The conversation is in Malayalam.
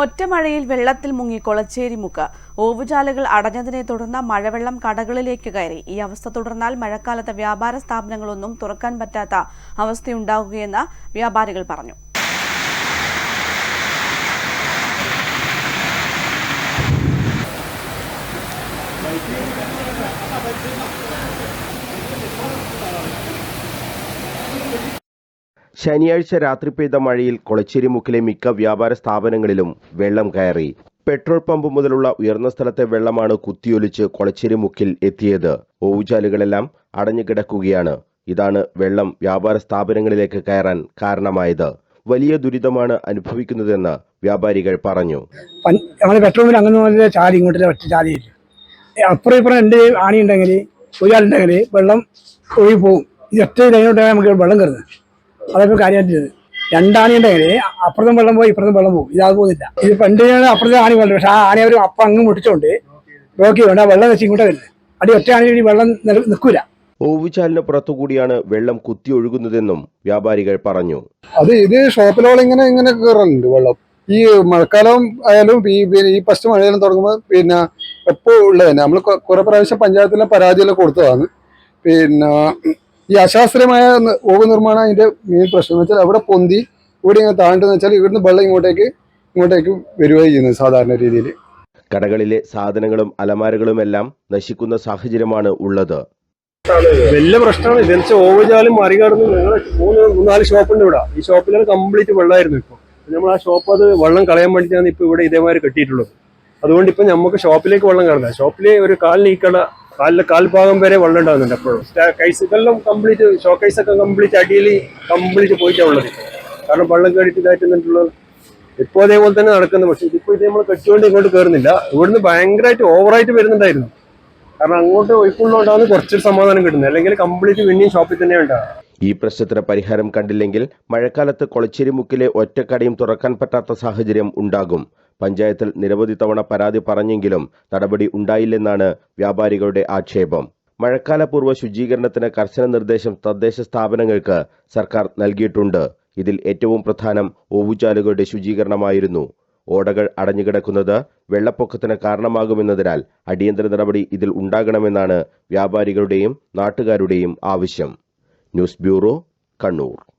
ഒറ്റമഴയിൽ വെള്ളത്തിൽ മുങ്ങി കൊളച്ചേരിമുക്ക് ഓവുചാലുകൾ അടഞ്ഞതിനെ തുടർന്ന് മഴവെള്ളം കടകളിലേക്ക് കയറി. ഈ അവസ്ഥ തുടർന്നാൽ മഴക്കാലത്ത് വ്യാപാര സ്ഥാപനങ്ങളൊന്നും തുറക്കാൻ പറ്റാത്ത അവസ്ഥയുണ്ടാകുകയെന്ന് വ്യാപാരികൾ പറഞ്ഞു. ശനിയാഴ്ച രാത്രി പെയ്ത മഴയിൽ കൊളച്ചേരിമുക്കിലെ മിക്ക വ്യാപാര സ്ഥാപനങ്ങളിലും വെള്ളം കയറി. പെട്രോൾ പമ്പ് മുതലുള്ള ഉയർന്ന സ്ഥലത്തെ വെള്ളമാണ് കുത്തിയൊലിച്ച് കൊളച്ചേരിമുക്കിൽ എത്തിയത്. ഓവുചാലുകളെല്ലാം അടഞ്ഞുകിടക്കുകയാണ് ഇതാണ് വെള്ളം വ്യാപാര സ്ഥാപനങ്ങളിലേക്ക് കയറാൻ കാരണമായത്. വലിയ ദുരിതമാണ് അനുഭവിക്കുന്നതെന്ന് വ്യാപാരികൾ പറഞ്ഞു. പെട്രോളിൽ അങ്ങനെ ചാലി ഇങ്ങോട്ടില്ല ഒറ്റ അപ്പുറം ഇപ്പുറം രണ്ട് ആണി ഉണ്ടെങ്കിൽ ഒരാളുണ്ടെങ്കിൽ വെള്ളം ഒഴുകി പോകും ഇത് ഒറ്റ ലൈനോട്ടാണ് നമുക്ക് വെള്ളം കയറുന്നത്. അതൊക്കെ കാര്യമായിട്ടത് രണ്ടാണിയുണ്ടെങ്കിൽ അപ്പുറത്തും വെള്ളം പോയി ഇപ്പുറത്തും വെള്ളം പോകും. ഇതാ പോകുന്നില്ല. ഇത് പണ്ട് അപ്പുറത്തെ ആണി വെള്ളം പക്ഷെ ആ ആണി അവർ അപ്പം അങ്ങ് മുട്ടിച്ചോണ്ട് ബ്ലോക്ക് ചെയ്യുന്നുണ്ട് ആ വെള്ളം വെച്ച് ഇങ്ങോട്ട് വരുന്നത് അടി ഒറ്റ ആണി വെള്ളം നില- നിൽക്കൂല ഓവുചാലിന് പുറത്തുകൂടിയാണ് വെള്ളം കുത്തി ഒഴുകുന്നതെന്നും വ്യാപാരികൾ പറഞ്ഞു. അത് ഇത് ഷോപ്പിലോളം ഇങ്ങനെ ഇങ്ങനെ കയറലുണ്ട് വെള്ളം. ഈ മഴക്കാലം ആയാലും ഈ പിന്നെ ഈ ഫസ്റ്റ് മഴയെല്ലാം തുടങ്ങുമ്പോൾ പിന്നെ എപ്പോൾ ഉള്ളത് തന്നെ നമ്മൾ കുറെ പ്രാവശ്യം പഞ്ചായത്തിലെ പരാതിയെല്ലാം കൊടുത്തതാണ്. പിന്നെ ഈ അശാസ്ത്രീയമായ ന- ഓവ് നിർമ്മാണം അതിന്റെ മെയിൻ പ്രശ്നം എന്ന് വെച്ചാൽ അവിടെ പൊന്തി ഇവിടെ ഇങ്ങനെ താണ്ടെന്ന് വെച്ചാൽ ഇവിടുന്ന് വെള്ളം ഇങ്ങോട്ടേക്ക് ഇങ്ങോട്ടേക്ക് വരികയാണ് ചെയ്യുന്നത് സാധാരണ രീതിയിൽ. കടകളിലെ സാധനങ്ങളും അലമാരകളുമെല്ലാം നശിക്കുന്ന സാഹചര്യമാണ് ഉള്ളത്. വലിയ പ്രശ്നമാണ്. ഇതെന്ന് വെച്ചാൽ ഓവജാലും മറികടന്ന് ഞങ്ങൾ മൂന്ന് മൂന്നാൽ ഷോപ്പുണ്ട് ഇവിടെ. ഈ ഷോപ്പിലാണ് കംപ്ലീറ്റ് വെള്ളമായിരുന്നു ഇപ്പോൾ നമ്മൾ ആ ഷോപ്പ് അത് വെള്ളം കളയാൻ വേണ്ടിയിട്ടാണ് ഇപ്പോൾ ഇവിടെ ഇതേമാതിരി കെട്ടിയിട്ടുള്ളത്. അതുകൊണ്ട് ഇപ്പം നമുക്ക് ഷോപ്പിലേക്ക് വെള്ളം കടന്നില്ല ഷോപ്പിലെ ഒരു കാലിനീക്കട ഈ കട കാലിലെ കാൽഭാഗം വരെ വെള്ളം ഉണ്ടാകുന്നുണ്ട് എപ്പോഴും. കൈസ് ഇതെല്ലാം കംപ്ലീറ്റ് ഷോക്കൈസ് ഒക്കെ കംപ്ലീറ്റ് അടിയിൽ കംപ്ലീറ്റ് പോയിട്ടാണ് ഉള്ളത്. കാരണം വെള്ളം കയറിയിട്ട് ഇതായിട്ടുള്ളത് ഇപ്പോൾ അതേപോലെ തന്നെ നടക്കുന്നത് പക്ഷെ ഇതിപ്പോൾ ഇത് നമ്മൾ കെട്ടിക്കൊണ്ട് ഇങ്ങോട്ട് കയറുന്നില്ല ഇവിടുന്ന് ഭയങ്കരമായിട്ട് ഓവറായിട്ട് വരുന്നുണ്ടായിരുന്നു. കാരണം അങ്ങോട്ട് ഒഴിപ്പുള്ളതുകൊണ്ടാണ് കുറച്ചൊരു സമാധാനം കിട്ടുന്നത്. അല്ലെങ്കിൽ കംപ്ലീറ്റ് പിന്നെയും ഷോപ്പിൽ തന്നെ ഉണ്ടാകും ഈ പ്രശ്നത്തിന് പരിഹാരം കണ്ടില്ലെങ്കിൽ മഴക്കാലത്ത് കൊളച്ചേരി മുക്കിലെ ഒറ്റക്കടയും തുറക്കാൻ പറ്റാത്ത സാഹചര്യം ഉണ്ടാകും. പഞ്ചായത്തിൽ നിരവധി തവണ പരാതി പറഞ്ഞെങ്കിലും നടപടി ഉണ്ടായില്ലെന്നാണ് വ്യാപാരികളുടെ ആക്ഷേപം. മഴക്കാലപൂർവ ശുചീകരണത്തിന് കർശന നിർദ്ദേശം തദ്ദേശ സ്ഥാപനങ്ങൾക്ക് സർക്കാർ നൽകിയിട്ടുണ്ട്. ഇതിൽ ഏറ്റവും പ്രധാനം ഓവുചാലുകളുടെ ശുചീകരണമായിരുന്നു. ഓടകൾ അടഞ്ഞുകിടക്കുന്നത് വെള്ളപ്പൊക്കത്തിന് കാരണമാകുമെന്നതിനാൽ അടിയന്തര നടപടി ഇതിൽ ഉണ്ടാകണമെന്നാണ് വ്യാപാരികളുടെയും നാട്ടുകാരുടെയും ആവശ്യം. News bureau Kannur.